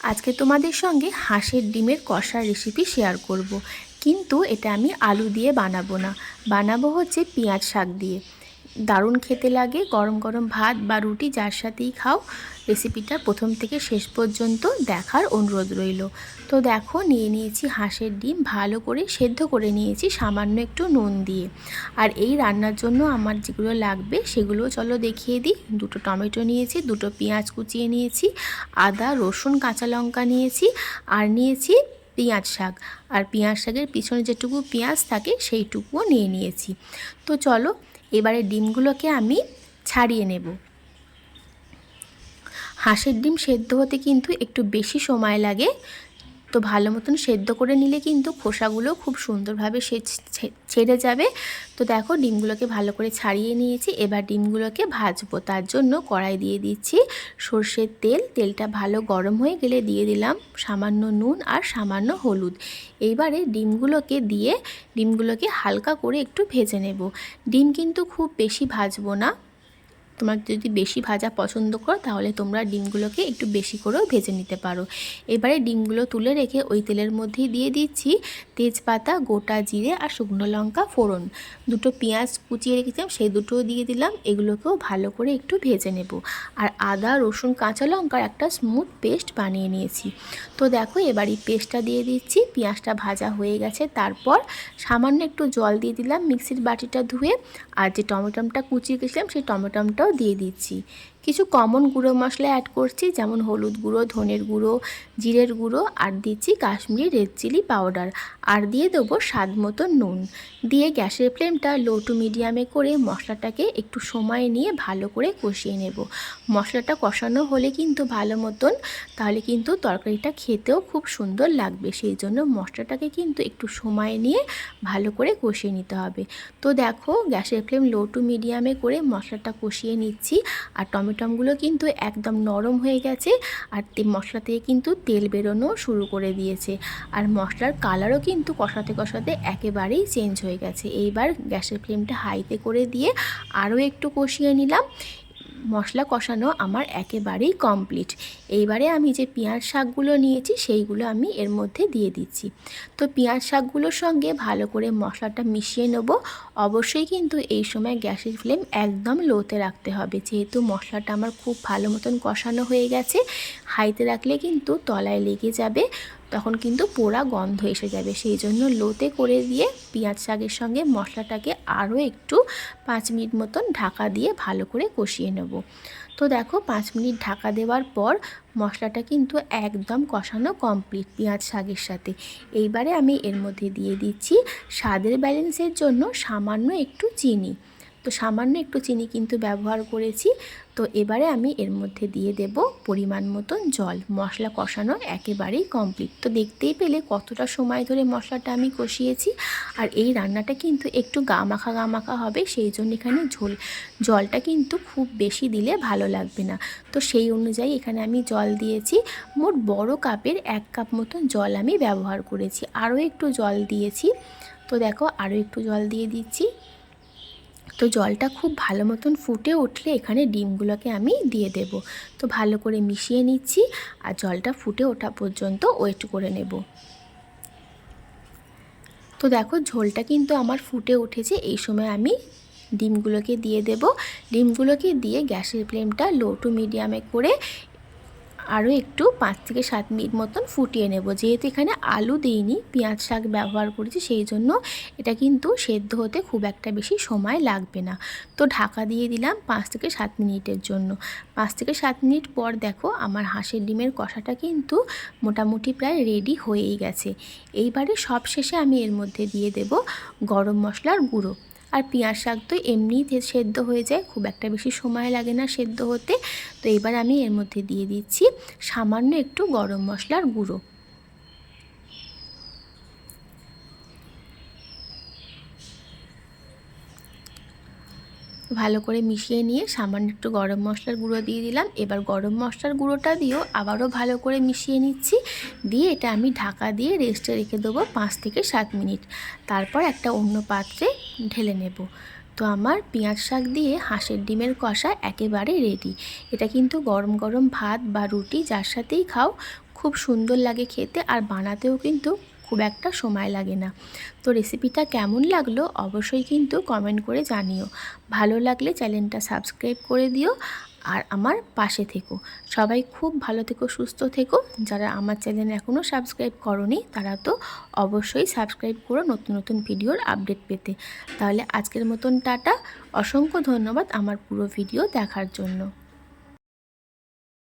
আজকে তোমাদের সঙ্গে হাঁসের ডিমের কষার রেসিপি শেয়ার করব। কিন্তু এটা আমি আলু দিয়ে বানাবো না বানাবো হচ্ছে পেঁয়াজ শাক দিয়ে দারুণ খেতে লাগে, গরম গরম ভাত বা রুটি যার সাথেই খাও। রেসিপিটা প্রথম থেকে শেষ পর্যন্ত দেখার অনুরোধ রইল। তো দেখো, নিয়ে নিয়েছি হাঁসের ডিম, ভালো করে সেদ্ধ করে নিয়েছি সামান্য একটু নুন দিয়ে। আর এই রান্নার জন্য আমার যেগুলো লাগবে সেগুলো চলো দেখিয়ে দিই। দুটো টমেটো নিয়েছি, দুটো পেঁয়াজ কুচিয়ে নিয়েছি, আদা, রসুন, কাঁচা লঙ্কা নিয়েছি, আর নিয়েছি পেঁয়াজ শাক। আর পেঁয়াজ শাকের পিছনে যেটুকু পেঁয়াজ থাকে সেইটুকুও নিয়ে নিয়েছি। তো চলো এবারে ডিমগুলোকে আমি ছাড়িয়ে নেব। হাঁসের ডিম সেদ্ধ হতে কিন্তু একটু বেশি সময় লাগে। তো ভালো মতন সেদ্ধ করে নিলে কিন্তু খোসাগুলো খুব সুন্দরভাবে সে ছেড়ে যাবে। তো দেখো ডিমগুলোকে ভালো করে ছাড়িয়ে নিয়েছি। এবার ডিমগুলোকে ভাজবো। তার জন্য কড়াই দিয়ে দিচ্ছি সর্ষের তেল। তেলটা ভালো গরম হয়ে গেলে দিয়ে দিলাম সামান্য নুন আর সামান্য হলুদ। এইবারে ডিমগুলোকে দিয়ে ডিমগুলোকে হালকা করে একটু ভেজে নেব। ডিম কিন্তু খুব বেশি ভাজবো না। তোমার যদি বেশি ভাজা পছন্দ করো, তাহলে তোমরা ডিমগুলোকে একটু বেশি করেও ভেজে নিতে পারো। এবারে ডিমগুলো তুলে রেখে ওই তেলের মধ্যেই দিয়ে দিচ্ছি তেজপাতা, গোটা জিরে আর শুকনো লঙ্কা ফোড়ন। দুটো পেঁয়াজ কুচিয়ে রেখেছিলাম, সেই দুটোও দিয়ে দিলাম, এগুলোকেও ভালো করে একটু ভেজে নেব। আর আদা, রসুন, কাঁচা লঙ্কার একটা স্মুথ পেস্ট বানিয়ে নিয়েছি। তো দেখো, এবার এই পেস্টটা দিয়ে দিচ্ছি, পেঁয়াজটা ভাজা হয়ে গেছে। তারপর সামান্য একটু জল দিয়ে দিলাম, মিক্সির বাটিটা ধুয়ে। আর যে টমেটোমটা কুচিয়ে গেছিলাম সেই টমেটোমটাও দিয়ে দিচ্ছি। কিছু কমন গুঁড়ো মশলা অ্যাড করছি, যেমন হলুদ গুঁড়ো, ধনের গুঁড়ো, জিরের গুঁড়ো আর দিচ্ছি কাশ্মীরি রেড চিলি পাউডার আর দিয়ে দেবো স্বাদ মতো নুন। দিয়ে গ্যাসের ফ্লেমটা লো টু মিডিয়ামে করে মশলাটাকে একটু সময় নিয়ে ভালো করে কষিয়ে নেব। মশলাটা কষানো হলে কিন্তু ভালো মতন, তাহলে কিন্তু তরকারিটা খেতেও খুব সুন্দর লাগবে। সেই জন্য মশলাটাকে কিন্তু একটু সময় নিয়ে ভালো করে কষিয়ে নিতে হবে। তো দেখো, গ্যাসের ফ্লেম লো টু মিডিয়ামে করে মশলাটা কষিয়ে নিচ্ছি আর টমেটো টমেটোমগুলো কিন্তু একদম নরম হয়ে গেছে আর মশলা থেকে কিন্তু তেল বেরোনো শুরু করে দিয়েছে। আর মশলার কালারও কিন্তু কষাতে কষাতে একেবারেই চেঞ্জ হয়ে গেছে। এইবার গ্যাসের ফ্লেমটা হাইতে করে দিয়ে আরও একটু কষিয়ে নিলাম। মশলা কষানো আমার একেবারেই কমপ্লিট এইবারে আমি যে পেঁয়াজ শাকগুলো নিয়েছি, সেইগুলো আমি এর মধ্যে দিয়ে দিচ্ছি। তো পেঁয়াজ শাকগুলোর সঙ্গে ভালো করে মশলাটা মিশিয়ে নেব। অবশ্যই কিন্তু এই সময় গ্যাসের ফ্লেম একদম লোতে রাখতে হবে। যেহেতু মশলাটা আমার খুব ভালো মতন কষানো হয়ে গেছে, হাইতে রাখলে কিন্তু তলায় লেগে যাবে। তখন কিন্তু পোড়া গন্ধ এসে যাবে। সেই জন্য লোতে করে দিয়ে পেঁয়াজ শাকের সঙ্গে মশলাটাকে আরও একটু পাঁচ মিনিট মতন ঢাকা দিয়ে ভালো করে কষিয়ে নেব। তো দেখো, পাঁচ মিনিট ঢাকা দেওয়ার পর মশলাটা কিন্তু একদম কষানো কমপ্লিট পেঁয়াজ শাকের সাথে। এইবারে আমি এর মধ্যে দিয়ে দিচ্ছি স্বাদের ব্যালেন্সের জন্য সামান্য একটু চিনি। তো সামান্য একটু চিনি কিন্তু ব্যবহার করেছি। তো এবারে আমি এর মধ্যে দিয়ে দেব পরিমাণ মতন জল। মশলা কষানো একেবারেই কমপ্লিট তো দেখতেই পেলে কতটা সময় ধরে মশলাটা আমি কষিয়েছি। আর এই রান্নাটা কিন্তু একটু গামাখা গামাখা হবে, সেই জন্য এখানে ঝোল, জলটা কিন্তু খুব বেশি দিলে ভালো লাগবে না। তো সেই অনুযায়ী এখানে আমি জল দিয়েছি। মোট বড় কাপের এক কাপ মতন জল আমি ব্যবহার করেছি। আরও একটু জল দিয়েছি। তো দেখো আরও একটু জল দিয়ে দিচ্ছি। তো জলটা খুব ভালো মতন ফুটে উঠলে এখানে ডিমগুলোকে আমি দিয়ে দেব। তো ভালো করে মিশিয়ে নিচ্ছি আর জলটা ফুটে ওঠা পর্যন্ত ওয়েট করে নেব। তো দেখো ঝোলটা কিন্তু আমার ফুটে উঠেছে, এই সময় আমি ডিমগুলোকে দিয়ে দেব। ডিমগুলোকে দিয়ে গ্যাসের ফ্লেমটা লো টু মিডিয়ামে করে আরও একটু পাঁচ থেকে সাত মিনিট মতন ফুটিয়ে নেব। যেহেতু এখানে আলু দিইনি, পেঁয়াজ শাক ব্যবহার করেছি, সেই জন্য এটা কিন্তু সেদ্ধ হতে খুব একটা বেশি সময় লাগবে না। তো ঢাকা দিয়ে দিলাম পাঁচ থেকে সাত মিনিটের জন্য। পাঁচ থেকে সাত মিনিট পর দেখো আমার হাঁসের ডিমের কষাটা কিন্তু মোটামুটি প্রায় রেডি হয়েই গেছে। এইবারে সব শেষে আমি এর মধ্যে দিয়ে দেব গরম মশলার গুঁড়ো। আর পেঁয়াজ শাক তো এমনিই সেদ্ধ হয়ে যায়, খুব একটা বেশি সময় লাগে না সেদ্ধ হতে। তো এবার আমি এর মধ্যে দিয়ে দিচ্ছি সামান্য একটু গরম মশলার গুঁড়ো। ভালো করে মিশিয়ে নিয়ে সামান্য একটু গরম মশলার গুঁড়ো দিয়ে দিলাম। এবার গরম মশলার গুঁড়োটা দিয়েও আবারও ভালো করে মিশিয়ে নিচ্ছি। দিয়ে এটা আমি ঢাকা দিয়ে রেস্টে রেখে দেবো পাঁচ থেকে সাত মিনিট। তারপর একটা অন্য পাত্রে ঢেলে নেব। তো আমার পেঁয়াজ শাক দিয়ে হাঁসের ডিমের কষা একেবারে রেডি এটা কিন্তু গরম গরম ভাত বা রুটি যার সাথেই খাও, খুব সুন্দর লাগে খেতে আর বানাতেও কিন্তু খুব একটা সময় লাগে না। তো রেসিপিটা কেমন লাগল অবশ্যই কিন্তু কমেন্ট করে জানিও। ভালো লাগলে চ্যানেলটা সাবস্ক্রাইব করে দিও আর আমার পাশে থেকো। সবাই খুব ভালো থেকো, সুস্থ থেকো। যারা আমার চ্যানেল এখনও সাবস্ক্রাইব করনি তারা তো অবশ্যই সাবস্ক্রাইব করো নতুন নতুন ভিডিওর আপডেট পেতে। তাহলে আজকের মতন টাটা। অসংখ্য ধন্যবাদ আমার পুরো ভিডিও দেখার জন্য।